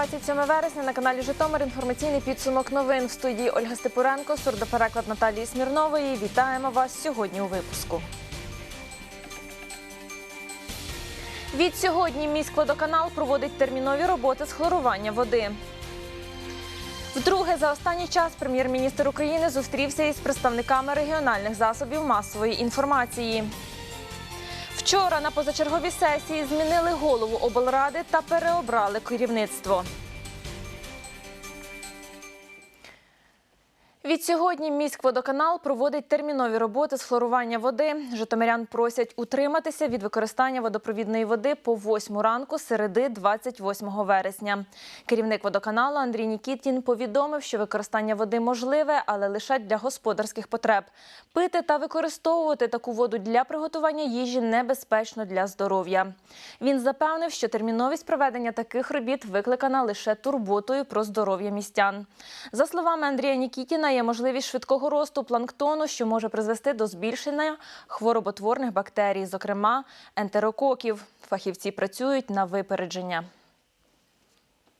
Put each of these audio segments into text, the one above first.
27 вересня на каналі Житомир. Інформаційний підсумок новин в студії Ольга Степуренко, сурдопереклад Наталії Смірнової. Вітаємо вас сьогодні у випуску. Від сьогодні міськводоканал проводить термінові роботи з хлорування води. Вдруге за останній час прем'єр-міністр України зустрівся із представниками регіональних засобів масової інформації. Вчора на позачерговій сесії змінили голову облради та переобрали керівництво. Відсьогодні міськводоканал проводить термінові роботи з хлорування води. Житомирян просять утриматися від використання водопровідної води по 8 ранку середи 28 вересня. Керівник водоканалу Андрій Нікітін повідомив, що використання води можливе, але лише для господарських потреб. Пити та використовувати таку воду для приготування їжі небезпечно для здоров'я. Він запевнив, що терміновість проведення таких робіт викликана лише турботою про здоров'я містян. За словами Андрія Нікітіна, є можливість швидкого росту планктону, що може призвести до збільшення хвороботворних бактерій, зокрема ентерококів. Фахівці працюють на випередження.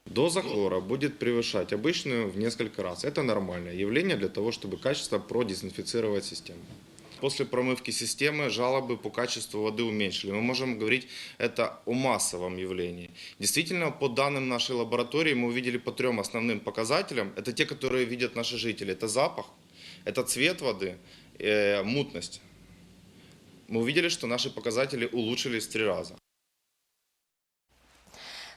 Доза хлора будет превышать обычную в несколько раз. Это нормальное явление для того, чтобы качественно продезинфицировать систему. После промывки системы жалобы по качеству воды уменьшили. Мы можем говорить это о массовом явлении. Действительно, по данным нашей лаборатории мы увидели по трем основным показателям. Это те, которые видят наши жители. Это запах, это цвет воды, э, мутность. Мы увидели, что наши показатели улучшились в три раза.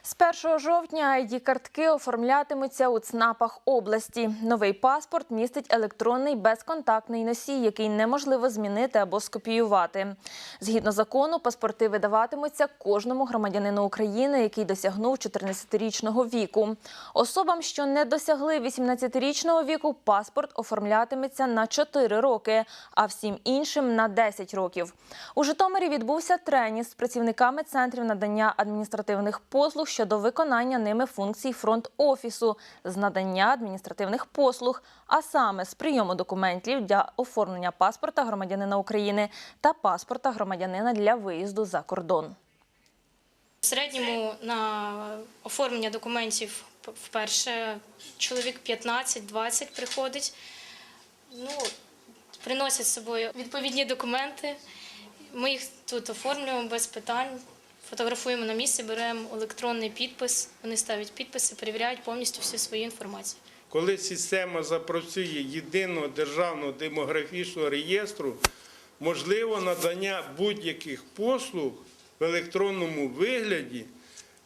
З 1 жовтня ID-картки оформлятимуться у ЦНАПах області. Новий паспорт містить електронний безконтактний носій, який неможливо змінити або скопіювати. Згідно закону, паспорти видаватимуться кожному громадянину України, який досягнув 14-річного віку. Особам, що не досягли 18-річного віку, паспорт оформлятиметься на 4 роки, а всім іншим на 10 років. У Житомирі відбувся тренінг з працівниками центрів надання адміністративних послуг щодо виконання ними функцій фронт-офісу з надання адміністративних послуг, а саме з прийому документів для оформлення паспорта громадянина України та паспорта громадянина для виїзду за кордон. В середньому на оформлення документів вперше чоловік 15-20 приходить. Ну, приносять з собою відповідні документи. Ми їх тут оформлюємо без питань, фотографуємо на місці, беремо електронний підпис. Вони ставлять підписи, перевіряють повністю всю свою інформацію. Коли система запрацює єдиного державного демографічного реєстру, можливо надання будь-яких послуг в електронному вигляді.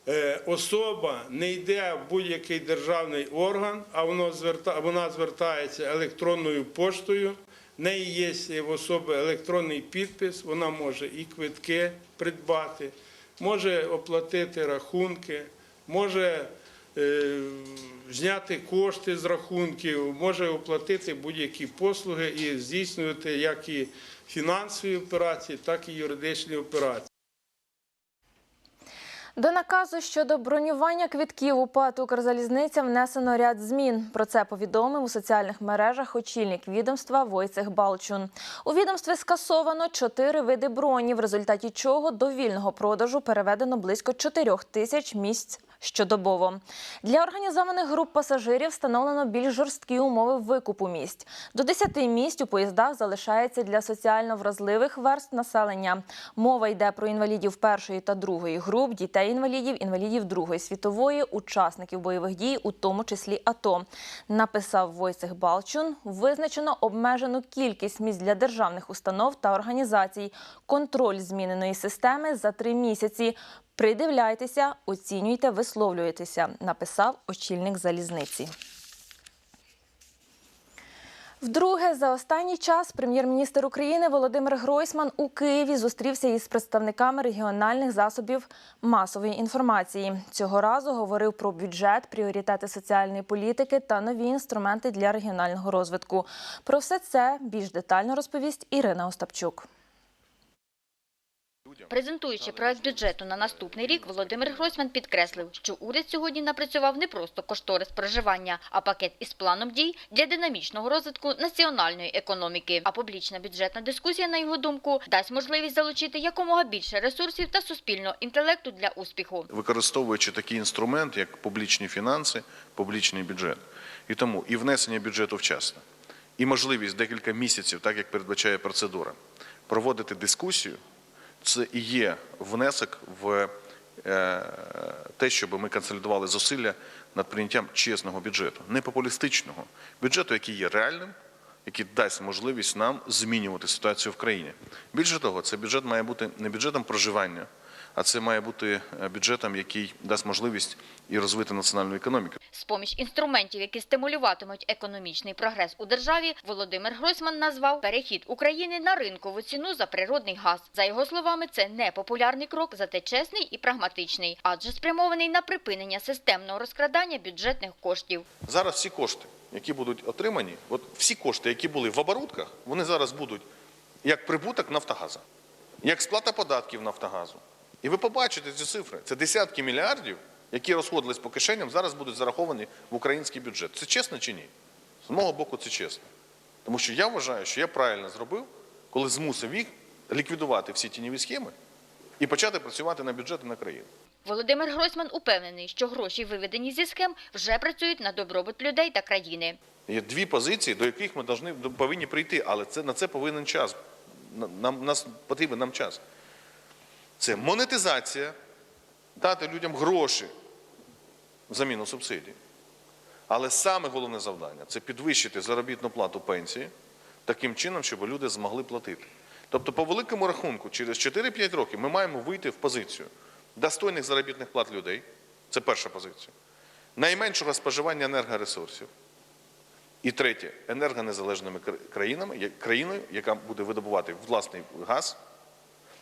Е, Особа не йде в будь-який державний орган, а вона звертається електронною поштою. В неї є в особи електронний підпис, вона може і квитки придбати, може оплатити рахунки, може е, зняти кошти з рахунків, може оплатити будь-які послуги і здійснювати як і фінансові операції, так і юридичні операції. До наказу щодо бронювання квитків у ПАТ «Укрзалізниця» внесено ряд змін. Про це повідомив у соціальних мережах очільник відомства Войцех Балчун. У відомстві скасовано чотири види броні, в результаті чого до вільного продажу переведено близько 4 тисяч місць щодобово. Для організованих груп пасажирів встановлено більш жорсткі умови викупу місць. До 10 місць у поїздах залишається для соціально вразливих верств населення. Мова йде про інвалідів першої та другої груп, дітей-інвалідів, інвалідів інвалідів Другої світової, учасників бойових дій, у тому числі АТО. Написав Войцех Балчун. Визначено обмежену кількість місць для державних установ та організацій. Контроль зміненої системи за три місяці. Придивляйтеся, оцінюйте, висловлюєтеся, написав очільник залізниці. Вдруге за останній час прем'єр-міністр України Володимир Гройсман у Києві зустрівся із представниками регіональних засобів масової інформації. Цього разу говорив про бюджет, пріоритети соціальної політики та нові інструменти для регіонального розвитку. Про все це більш детально розповість Ірина Остапчук. Презентуючи проект бюджету на наступний рік, Володимир Гройсман підкреслив, що уряд сьогодні напрацював не просто кошторис проживання, а пакет із планом дій для динамічного розвитку національної економіки. А публічна бюджетна дискусія, на його думку, дасть можливість залучити якомога більше ресурсів та суспільного інтелекту для успіху. використовуючи такий інструмент, як публічні фінанси, публічний бюджет. І тому і внесення бюджету вчасно, і можливість декілька місяців, так як передбачає процедура, проводити дискусію, це і є внесок в е, те, щоб ми консолідували зусилля над прийняттям чесного бюджету, не популістичного бюджету, який є реальним, який дасть можливість нам змінювати ситуацію в країні. Більше того, цей бюджет має бути не бюджетом проживання, а це має бути е, бюджетом, який дасть можливість і розвити національну економіку. З-поміж інструментів, які стимулюватимуть економічний прогрес у державі, Володимир Гройсман назвав перехід України на ринкову ціну за природний газ. За його словами, це не популярний крок, зате чесний і прагматичний, адже спрямований на припинення системного розкрадання бюджетних коштів. Зараз всі кошти, які будуть отримані, от всі кошти, які були в оборудках, вони зараз будуть як прибуток Нафтогазу, як сплата податків Нафтогазу. І ви побачите ці цифри. Це десятки мільярдів, які розходились по кишеням, зараз будуть зараховані в український бюджет. Це чесно чи ні? З мого боку, це чесно. Тому що я вважаю, що я правильно зробив, коли змусив їх ліквідувати всі тіньові схеми і почати працювати на бюджет і на країну. Володимир Гройсман упевнений, що гроші, виведені зі схем, вже працюють на добробут людей та країни. Є дві позиції, до яких ми повинні прийти, але це, на це повинен час. Нам, нас потрібен нам час. Це монетизація, дати людям гроші заміну субсидій. Але саме головне завдання це підвищити заробітну плату пенсії таким чином, щоб люди змогли платити. Тобто, по великому рахунку, через 4-5 років ми маємо вийти в позицію достойних заробітних плат людей. Це перша позиція. Найменшого споживання енергоресурсів. І третє енергонезалежними країнами, країною, яка буде видобувати власний газ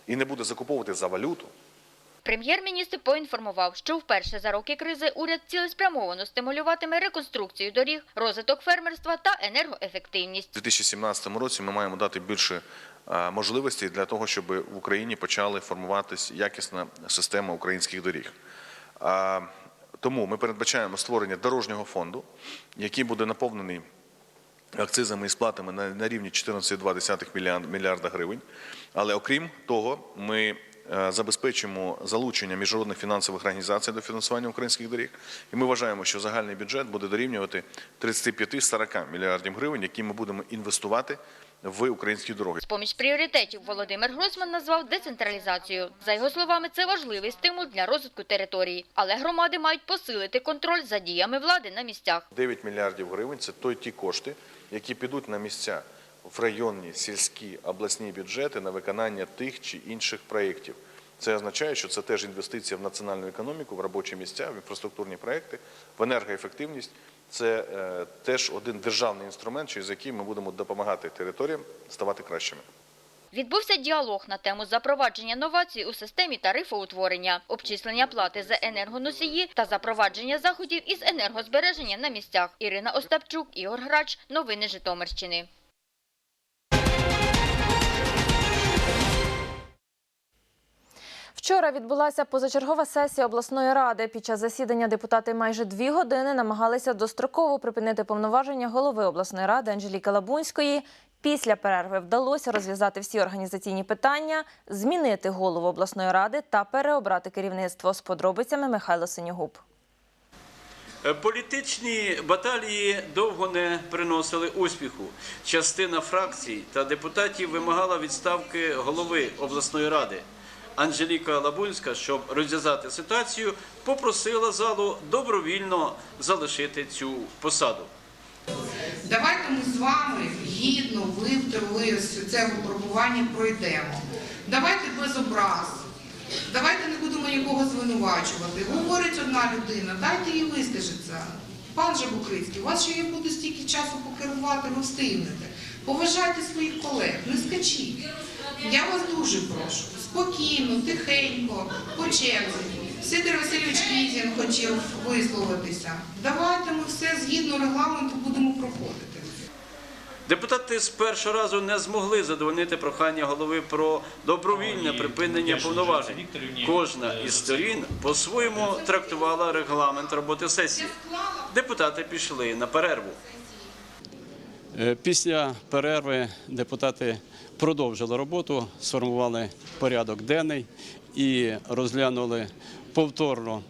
і не буде закуповувати за валюту. Прем'єр-міністр поінформував, що вперше за роки кризи уряд цілеспрямовано стимулюватиме реконструкцію доріг, розвиток фермерства та енергоефективність. У 2017 році ми маємо дати більше е, можливостей для того, щоб в Україні почали формуватись якісна система українських доріг. Тому ми передбачаємо створення дорожнього фонду, який буде наповнений акцизами і сплатами на, рівні 14,2 мільярд- мільярда гривень. Але окрім того, ми е, забезпечимо залучення міжнародних фінансових організацій до фінансування українських доріг. І ми вважаємо, що загальний бюджет буде дорівнювати 35-40 мільярдів гривень, які ми будемо інвестувати в українські дороги. З-поміж пріоритетів Володимир Гройсман назвав децентралізацію. За його словами, це важливий стимул для розвитку території. Але громади мають посилити контроль за діями влади на місцях. 9 мільярдів гривень це той ті кошти, які підуть на місця в районні, сільські, обласні бюджети на виконання тих чи інших проєктів. Це означає, що це теж інвестиція в національну економіку, в робочі місця, в інфраструктурні проєкти, в енергоефективність. Це е, теж один державний інструмент, через який ми будемо допомагати територіям ставати кращими. Відбувся діалог на тему запровадження новацій у системі тарифоутворення, обчислення плати за енергоносії та запровадження заходів із енергозбереження на місцях. Ірина Остапчук, Ігор Грач. Новини Житомирщини. Вчора відбулася позачергова сесія обласної ради. Під час засідання депутати майже дві години намагалися достроково припинити повноваження голови обласної ради Анжеліки Лабунської. Після перерви вдалося розв'язати всі організаційні питання, змінити голову обласної ради та переобрати керівництво. З подробицями Михайло Синьогуб. Е, Політичні баталії довго не приносили успіху. Частина фракцій та депутатів вимагала відставки голови обласної ради. Анжеліка Лабунська, щоб розв'язати ситуацію, попросила залу добровільно залишити цю посаду. Давайте ми з вами гідно, з цього випробування пройдемо. Давайте без образ. Давайте не будемо нікого звинувачувати. Говорить одна людина, дайте їй вискажеться. Пан Жабукрицький, у вас ще буде стільки часу покерувати, ви встигнете. Поважайте своїх колег, не скачіть. Я вас дуже прошу. Спокійно, тихенько, по черзі. Сидор Васильович Кізін хотів висловитися. Давайте ми все згідно регламенту будемо проходити. Депутати з першого разу не змогли задовольнити прохання голови про добровільне припинення повноважень. Кожна із сторін по-своєму трактувала регламент роботи сесії. Депутати пішли на перерву. Е, Після перерви депутати продовжили роботу, сформували порядок денний і розглянули повторно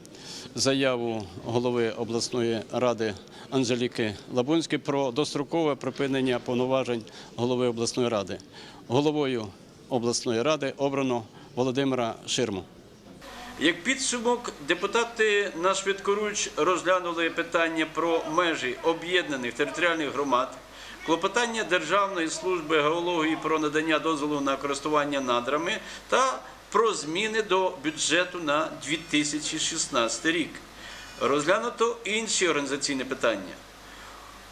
заяву голови обласної ради Анжеліки Лабунської про дострокове припинення повноважень голови обласної ради. Головою обласної ради обрано Володимира Ширму. Як підсумок, депутати на швидкоруч розглянули питання про межі об'єднаних територіальних громад, клопотання Державної служби геології про надання дозволу на користування надрами та про зміни до бюджету на 2016 рік. Розглянуто інші організаційні питання.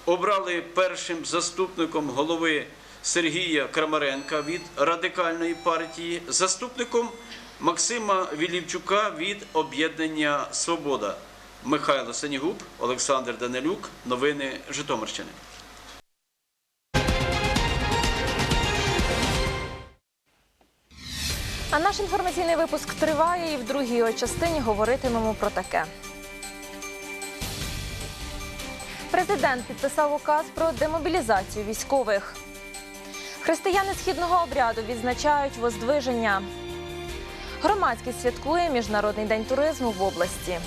Обрали першим заступником голови Сергія Крамаренка від радикальної партії, заступником Максима Вілівчука від об'єднання Свобода. Михайло Сенігуб, Олександр Данилюк. Новини Житомирщини. А наш інформаційний випуск триває і в другій його частині говоритимемо про таке. Президент підписав указ про демобілізацію військових. Християни східного обряду відзначають воздвиження. Громадськість святкує Міжнародний день туризму в області.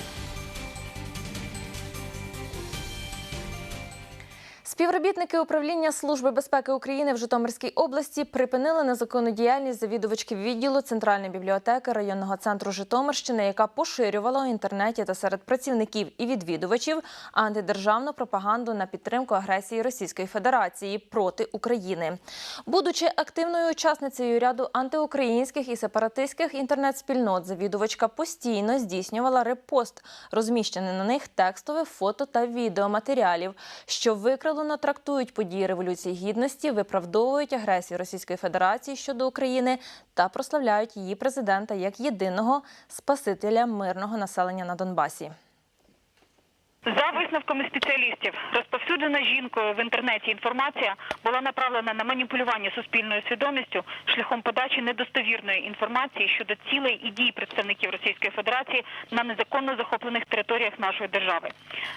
Співробітники управління Служби безпеки України в Житомирській області припинили незаконну діяльність завідувачки відділу Центральної бібліотеки районного центру Житомирщини, яка поширювала у інтернеті та серед працівників і відвідувачів антидержавну пропаганду на підтримку агресії Російської Федерації проти України. Будучи активною учасницею ряду антиукраїнських і сепаратистських інтернет-спільнот, завідувачка постійно здійснювала репост, розміщений на них текстових фото та відеоматеріалів, що викривлено трактують події Революції Гідності, виправдовують агресію Російської Федерації щодо України та прославляють її президента як єдиного спасителя мирного населення на Донбасі. За висновками спеціалістів, розповсюджена жінкою в інтернеті інформація була направлена на маніпулювання суспільною свідомістю шляхом подачі недостовірної інформації щодо цілей і дій представників Російської Федерації на незаконно захоплених територіях нашої держави.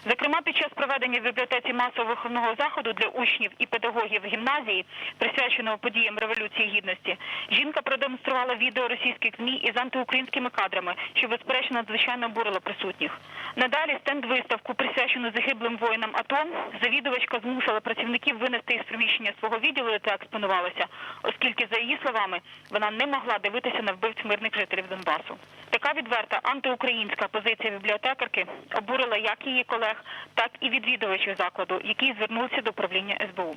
Зокрема, під час проведення в бібліотеці масового виховного заходу для учнів і педагогів гімназії, присвяченого подіям Революції Гідності, жінка продемонструвала відео російських ЗМІ із антиукраїнськими кадрами, що безперечно надзвичайно обурило присутніх. Надалі стенд-виставку, присвячену загиблим воїнам АТО, завідувачка змусила працівників винести із приміщення свого відділу, яке та експонувалася, оскільки, за її словами, вона не могла дивитися на вбивць мирних жителів Донбасу. Така відверта антиукраїнська позиція бібліотекарки обурила як її колег, так і відвідувачів закладу, які звернулися до управління СБУ.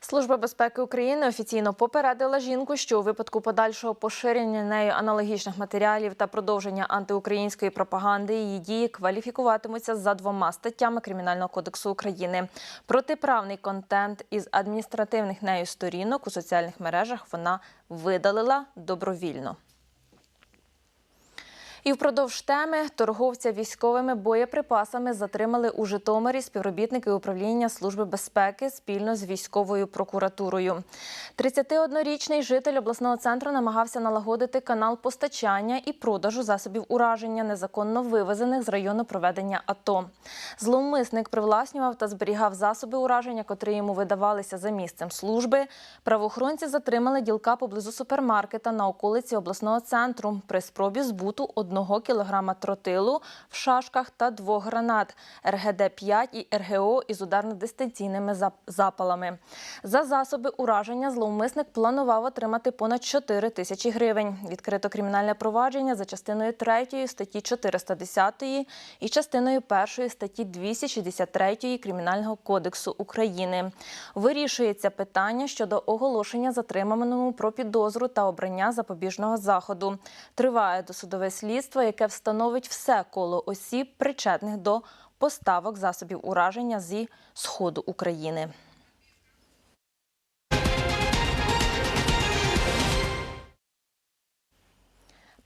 Служба безпеки України офіційно попередила жінку, що у випадку подальшого поширення нею аналогічних матеріалів та продовження антиукраїнської пропаганди її дії кваліфікуватимуться за двома статтями Кримінального кодексу України. Протиправний контент із адміністративних нею сторінок у соціальних мережах вона видалила добровільно. І впродовж теми торговця військовими боєприпасами затримали у Житомирі співробітники управління Служби безпеки спільно з військовою прокуратурою. 31-річний житель обласного центру намагався налагодити канал постачання і продажу засобів ураження, незаконно вивезених з району проведення АТО. Зловмисник привласнював та зберігав засоби ураження, котрі йому видавалися за місцем служби. Правоохоронці затримали ділка поблизу супермаркета на околиці обласного центру при спробі збуту одного кілограма тротилу в шашках та двох гранат РГД-5 і РГО із ударно-дистанційними запалами. За засоби ураження зловмисник планував отримати понад 4 тисячі гривень. Відкрито кримінальне провадження за частиною 3 статті 410 і частиною 1 статті 263 Кримінального кодексу України. Вирішується питання щодо оголошення затриманому про підозру та обрання запобіжного заходу. Триває досудове слідство, яке встановить все коло осіб, причетних до поставок засобів ураження зі сходу України.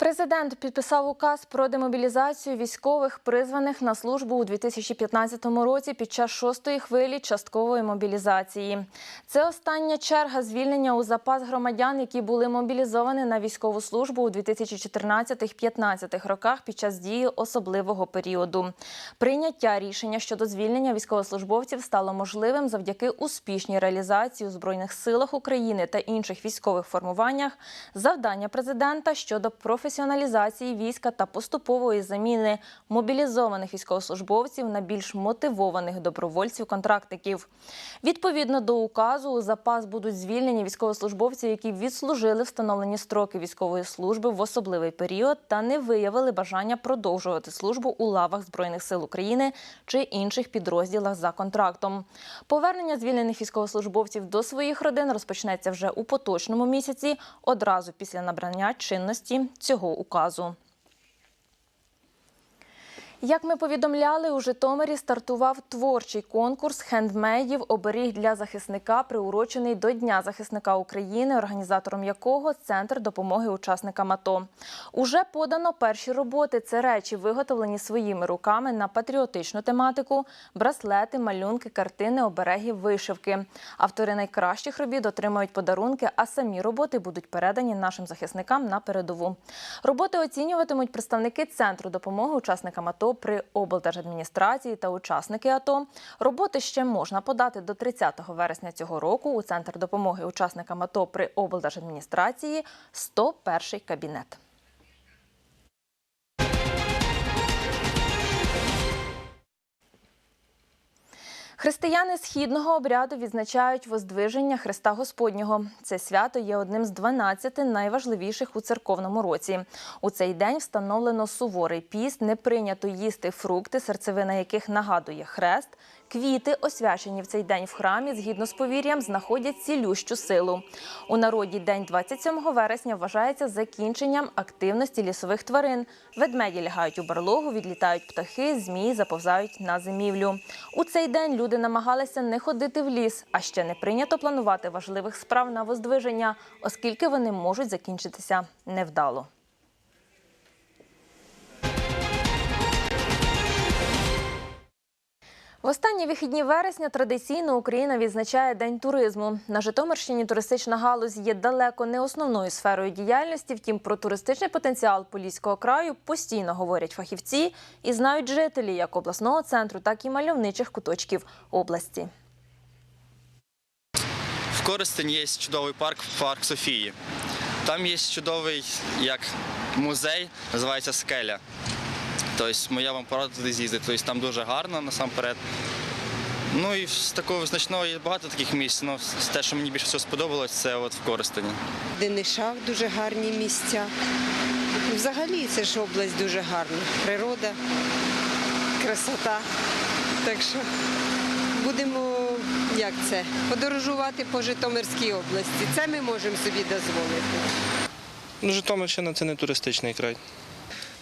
Президент підписав указ про демобілізацію військових, призваних на службу у 2015 році під час шостої хвилі часткової мобілізації. Це остання черга звільнення у запас громадян, які були мобілізовані на військову службу у 2014-15 роках під час дії особливого періоду. Прийняття рішення щодо звільнення військовослужбовців стало можливим завдяки успішній реалізації у збройних силах України та інших військових формуваннях завдання президента щодо професіоналізації війська та поступової заміни мобілізованих військовослужбовців на більш мотивованих добровольців-контрактників. Відповідно до указу, у запас будуть звільнені військовослужбовці, які відслужили встановлені строки військової служби в особливий період та не виявили бажання продовжувати службу у лавах Збройних сил України чи інших підрозділах за контрактом. Повернення звільнених військовослужбовців до своїх родин розпочнеться вже у поточному місяці, одразу після набрання чинності цього указу. Як ми повідомляли, у Житомирі стартував творчий конкурс хендмейдів оберіг для захисника, приурочений до Дня захисника України, організатором якого Центр допомоги учасникам АТО. Уже подано перші роботи. Це речі, виготовлені своїми руками на патріотичну тематику, браслети, малюнки, картини, обереги, вишивки. Автори найкращих робіт отримають подарунки, а самі роботи будуть передані нашим захисникам на передову. Роботи оцінюватимуть представники Центру допомоги учасникам АТО при облдержадміністрації та учасники АТО. Роботи ще можна подати до 30 вересня цього року у Центр допомоги учасникам АТО при облдержадміністрації 101 кабінет. Християни східного обряду відзначають воздвиження Христа Господнього. Це свято є одним з 12 найважливіших у церковному році. У цей день встановлено суворий піст, не прийнято їсти фрукти, серцевина яких нагадує хрест. Квіти, освячені в цей день в храмі, згідно з повір'ям, знаходять цілющу силу. У народі день 27 вересня вважається закінченням активності лісових тварин. Ведмеді лягають у барлогу, відлітають птахи, змії заповзають на зимівлю. У цей день люди намагалися не ходити в ліс, а ще не прийнято планувати важливих справ на воздвиження, оскільки вони можуть закінчитися невдало. В останні вихідні вересня традиційно Україна відзначає День туризму. На Житомирщині туристична галузь є далеко не основною сферою діяльності. Втім, про туристичний потенціал Поліського краю постійно говорять фахівці і знають жителі як обласного центру, так і мальовничих куточків області. В Коростені є чудовий парк, парк Софії. Там є чудовий як музей, називається Скеля. Тобто моя вам порада туди з'їздити. Тобто там дуже гарно насамперед. Ну і з такого значного є багато таких місць. Ну, те, що мені більше всього сподобалось, це от в Коростені. Денишах дуже гарні місця. Взагалі це ж область дуже гарна. Природа, красота. Так що будемо як це, подорожувати по Житомирській області. Це ми можемо собі дозволити. Ну, Житомирщина це не туристичний край.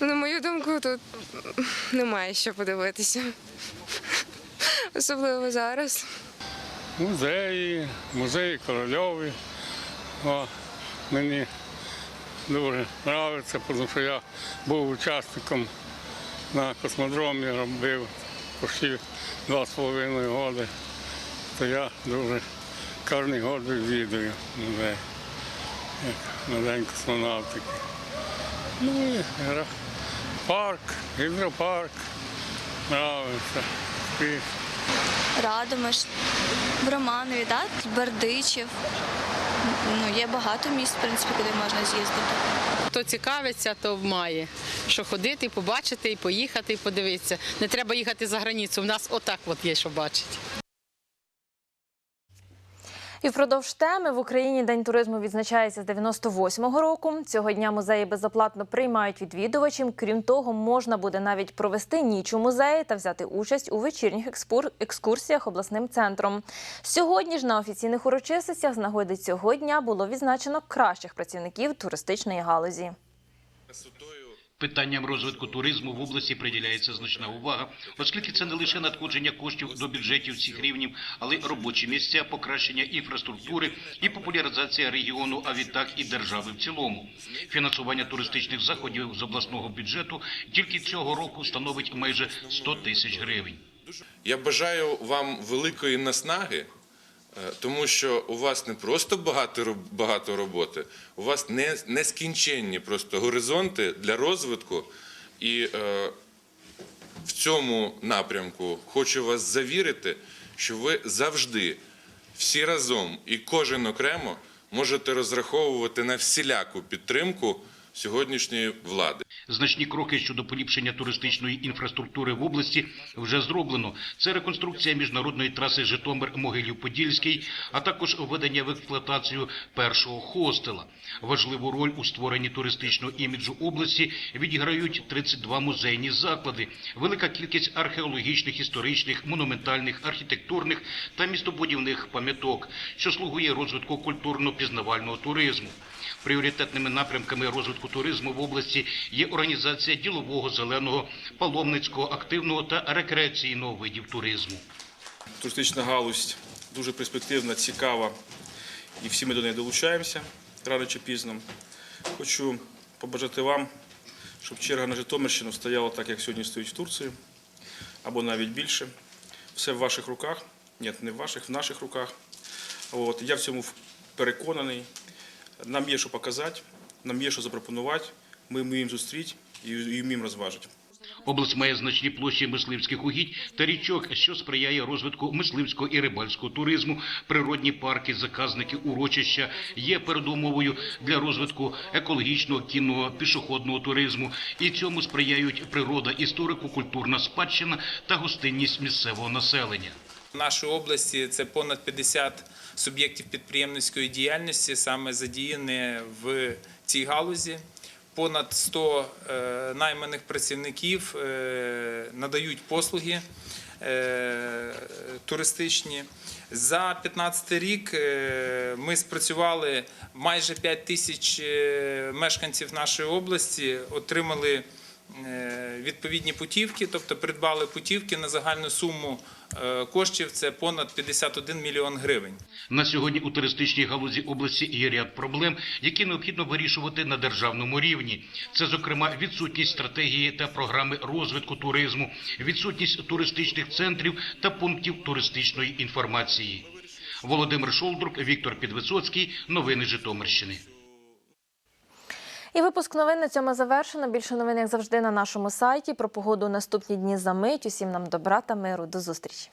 На мою думку, тут немає що подивитися. Особливо зараз. Музеї, музеї корольові. О, мені дуже подобається, тому що я був учасником на космодромі, робив почти два з половиною роки. То я дуже кожен год відвідую музей, як на День космонавтики. Ну і гра- парк, гідропарк, подобається. І Радомиш, в Романові, да? Бердичів. Ну, є багато місць, в принципі, куди можна з'їздити. Хто цікавиться, то має що ходити, побачити, і поїхати, і подивитися. Не треба їхати за границю. У нас отак от є, що бачити. І впродовж теми в Україні День туризму відзначається з 98-го року. Цього дня музеї безоплатно приймають відвідувачів. Крім того, можна буде навіть провести ніч у музеї та взяти участь у вечірніх екскурсіях обласним центром. Сьогодні ж на офіційних урочистостях з нагоди цього дня було відзначено кращих працівників туристичної галузі. Питанням розвитку туризму в області приділяється значна увага, оскільки це не лише надходження коштів до бюджетів всіх рівнів, але й робочі місця, покращення інфраструктури і популяризація регіону, а відтак і держави в цілому. Фінансування туристичних заходів з обласного бюджету тільки цього року становить майже 100 тисяч гривень. Я бажаю вам великої наснаги, тому що у вас не просто багато, багато роботи, у вас не, нескінченні просто горизонти для розвитку. І е, в цьому напрямку хочу вас завірити, що ви завжди, всі разом і кожен окремо можете розраховувати на всіляку підтримку сьогоднішньої влади. Значні кроки щодо поліпшення туристичної інфраструктури в області вже зроблено. Це реконструкція міжнародної траси Житомир-Могилів-Подільський, а також введення в експлуатацію першого хостела. Важливу роль у створенні туристичного іміджу області відіграють 32 музейні заклади, велика кількість археологічних, історичних, монументальних, архітектурних та містобудівних пам'яток, що слугує розвитку культурно-пізнавального туризму. Пріоритетними напрямками розвитку туризму в області є організація ділового, зеленого, паломницького, активного та рекреаційного видів туризму. Туристична галузь дуже перспективна, цікава, і всі ми до неї долучаємося рано чи пізно. Хочу побажати вам, щоб черга на Житомирщину стояла так, як сьогодні стоїть в Турції, або навіть більше. Все в ваших руках. Ні, не в ваших, в наших руках. От. Я в цьому переконаний. Нам є що показати, нам є що запропонувати. Ми вміємо зустріти і вміємо розважити. Область має значні площі мисливських угідь та річок, що сприяє розвитку мисливського і рибальського туризму. Природні парки, заказники, урочища є передумовою для розвитку екологічного, кінного, пішохідного туризму. І цьому сприяють природа, історико-культурна спадщина та гостинність місцевого населення. В нашій області це понад 50 суб'єктів підприємницької діяльності саме задіяні в цій галузі. Понад 100 е, найманих працівників е, надають послуги е, туристичні. За 2015 рік ми спрацювали майже 5 тисяч мешканців нашої області, отримали відповідні путівки, тобто придбали путівки на загальну суму коштів це понад 51 мільйон гривень. На сьогодні у туристичній галузі області є ряд проблем, які необхідно вирішувати на державному рівні. Це, зокрема, відсутність стратегії та програми розвитку туризму, відсутність туристичних центрів та пунктів туристичної інформації. Володимир Шолдрук, Віктор Підвисоцький. Новини Житомирщини. І випуск новин на цьому завершено. Більше новин, як завжди, на нашому сайті. Про погоду наступні дні за мить. Усім нам добра та миру. До зустрічі.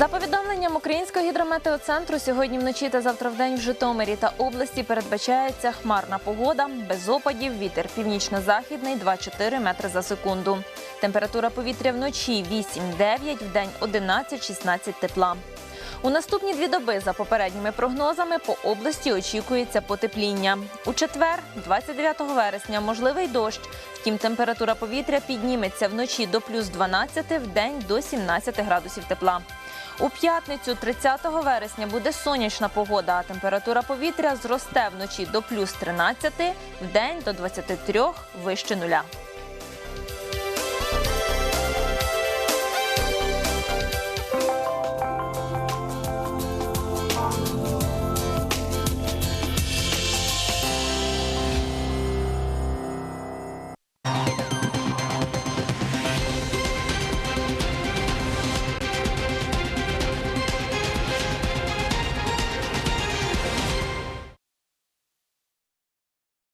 За повідомленням Українського гідрометеоцентру, сьогодні вночі та завтра вдень в Житомирі та області передбачається хмарна погода, без опадів, вітер північно-західний 2-4 метри за секунду. Температура повітря вночі 8-9, вдень 11-16 тепла. У наступні дві доби, за попередніми прогнозами, по області очікується потепління. У четвер, 29 вересня, можливий дощ. Втім, температура повітря підніметься вночі до плюс 12, вдень до 17 градусів тепла. У п'ятницю, 30 вересня, буде сонячна погода, а температура повітря зросте вночі до плюс 13, день до 23 вище нуля.